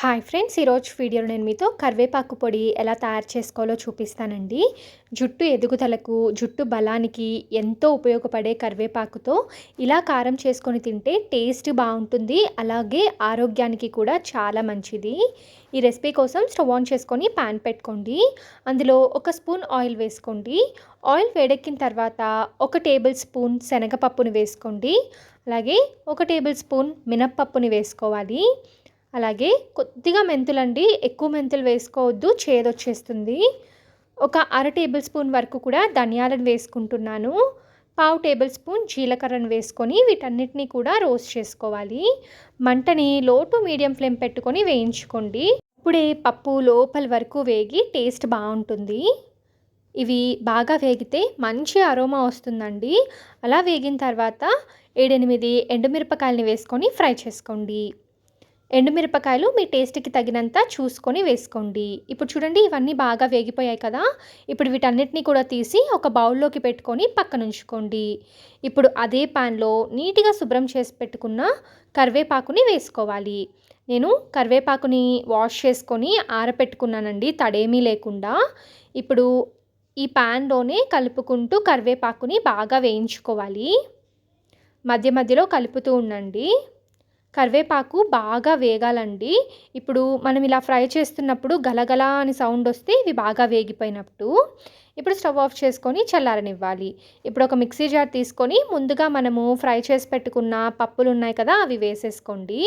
Hi friends ఈరోజు వీడియోలో నేను మీతో కరివేపాకు పొడి ఎలా తయారు చేసుకోవాలో చూపిస్తానండి. జుట్టు ఎదుగుదలకు జుట్టు బలానికి ఎంతో ఉపయోగపడే కరివేపాకుతో ఇలా కారం చేసుకొని తింటే టేస్ట్ బాగుంటుంది అలాగే ఆరోగ్యానికి కూడా చాలా మంచిది. ఈ రెసిపీ కోసం స్టవ్ ఆన్ చేసుకొని ప్యాన్ పెట్టుకోండి. అందులో ఒక స్పూన్ ఆయిల్ వేసుకోండి. ఆయిల్ వేడెక్కిన తర్వాత ఒక టేబుల్ స్పూన్ శనగపప్పుని వేసుకోండి. అలాగే ఒక టేబుల్ స్పూన్ మినప్పప్పుని వేసుకోవాలి. అలాగే కొద్దిగా మెంతులండి ఎక్కువ మెంతులు వేసుకోవద్దు చేదొచ్చేస్తుంది. ఒక అర టేబుల్ స్పూన్ వరకు కూడా ధనియాలను వేసుకుంటున్నాను. పావు టేబుల్ స్పూన్ జీలకర్రను వేసుకొని వీటన్నిటిని కూడా రోస్ట్ చేసుకోవాలి. మంటని లో టు మీడియం ఫ్లేమ్ పెట్టుకొని వేయించుకోండి. ఇప్పుడే పప్పు లోపల వరకు వేగి టేస్ట్ బాగుంటుంది. ఇవి బాగా వేగితే మంచి అరోమా వస్తుందండి. అలా వేగిన తర్వాత ఏడెనిమిది ఎండుమిరపకాయలని వేసుకొని ఫ్రై చేసుకోండి. ఎండుమిరపకాయలు మీ టేస్ట్కి తగినంత చూసుకొని వేసుకోండి. ఇప్పుడు చూడండి ఇవన్నీ బాగా వేగిపోయాయి కదా. ఇప్పుడు వీటన్నిటిని కూడా తీసి ఒక బౌల్లోకి పెట్టుకొని పక్కన ఉంచుకోండి. ఇప్పుడు అదే ప్యాన్లో నీట్గా శుభ్రం చేసి పెట్టుకున్న కరివేపాకుని వేసుకోవాలి. నేను కరివేపాకుని వాష్ చేసుకొని ఆరపెట్టుకున్నానండి తడేమీ లేకుండా. ఇప్పుడు ఈ ప్యాన్లోనే కలుపుకుంటూ కరివేపాకుని బాగా వేయించుకోవాలి. మధ్య మధ్యలో కలుపుతూ ఉండండి. కరివేపాకు బాగా వేగాలండి. ఇప్పుడు మనం ఇలా ఫ్రై చేస్తున్నప్పుడు గలగల అని సౌండ్ వస్తే ఇవి బాగా వేగిపోయినప్పుడు ఇప్పుడు స్టవ్ ఆఫ్ చేసుకొని చల్లారనివ్వాలి. ఇప్పుడు ఒక మిక్సీ జార్ తీసుకొని ముందుగా మనము ఫ్రై చేసి పెట్టుకున్న పప్పులు ఉన్నాయి కదా అవి వేసేసుకోండి.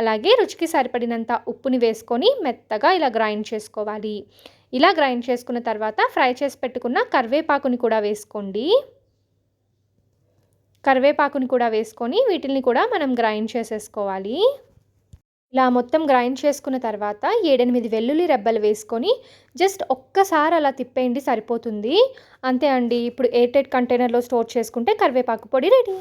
అలాగే రుచికి సరిపడినంత ఉప్పుని వేసుకొని మెత్తగా ఇలా గ్రైండ్ చేసుకోవాలి. ఇలా గ్రైండ్ చేసుకున్న తర్వాత ఫ్రై చేసి పెట్టుకున్న కరివేపాకుని కూడా వేసుకోండి. కరివేపాకుని కూడా వేసుకొని వీటిని కూడా మనం గ్రైండ్ చేసేసుకోవాలి. ఇలా మొత్తం గ్రైండ్ చేసుకున్న తర్వాత ఏడెనిమిది వెల్లుల్లి రెబ్బలు వేసుకొని జస్ట్ ఒక్కసారి అలా తిప్పేయండి సరిపోతుంది. అంతే అండి. ఇప్పుడు ఎయిర్టెడ్ కంటైనర్లో స్టోర్ చేసుకుంటే కరివేపాకు పొడి రెడీ.